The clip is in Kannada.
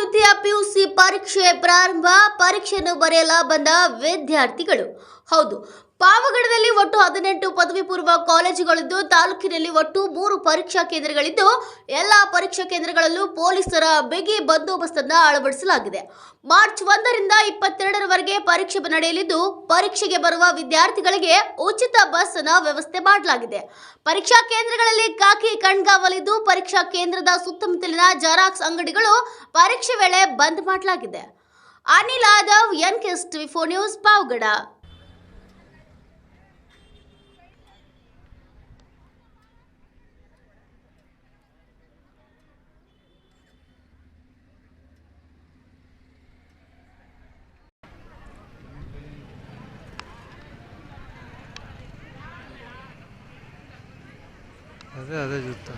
eu do dia principal ಪರೀಕ್ಷೆ ಪ್ರಾರಂಭ, ಪರೀಕ್ಷೆಯನ್ನು ಬರೆಯಲ ಬಂದ ವಿದ್ಯಾರ್ಥಿಗಳು. ಹೌದು, ಪಾವಗಡದಲ್ಲಿ ಒಟ್ಟು ಹದಿನೆಂಟು ಪದವಿ ಪೂರ್ವ ಕಾಲೇಜುಗಳಿದ್ದು, ತಾಲೂಕಿನಲ್ಲಿ ಒಟ್ಟು ಮೂರು ಪರೀಕ್ಷಾ ಕೇಂದ್ರಗಳಿದ್ದು, ಎಲ್ಲ ಪರೀಕ್ಷಾ ಕೇಂದ್ರಗಳಲ್ಲೂ ಪೊಲೀಸರ ಬಿಗಿ ಬಂದೋಬಸ್ತನ್ನು ಅಳವಡಿಸಲಾಗಿದೆ. ಮಾರ್ಚ್ ಒಂದರಿಂದ ಇಪ್ಪತ್ತೆರಡರವರೆಗೆ ಪರೀಕ್ಷೆ ನಡೆಯಲಿದ್ದು, ಪರೀಕ್ಷೆಗೆ ಬರುವ ವಿದ್ಯಾರ್ಥಿಗಳಿಗೆ ಉಚಿತ ಬಸ್ ವ್ಯವಸ್ಥೆ ಮಾಡಲಾಗಿದೆ. ಪರೀಕ್ಷಾ ಕೇಂದ್ರಗಳಲ್ಲಿ ಕಾಕಿ ಕಣ್ಗಾವಲಿದ್ದು, ಪರೀಕ್ಷಾ ಕೇಂದ್ರದ ಸುತ್ತಮುತ್ತಲಿನ ಜೆರಾಕ್ಸ್ ಅಂಗಡಿಗಳು ಪರೀಕ್ಷೆ ವೇಳೆ ಬಂದ್ ಮಾಡಲಾಗಿದೆ. ಅನಿಲ್ ಯಾದವ್ ಎನ್ ಕೆಸ್ ಟಿವಿ ಫೋರ್ ನ್ಯೂಸ್ ಪಾವಗಡ. ಅದೇ ಅದೇ ಜುತ್ತ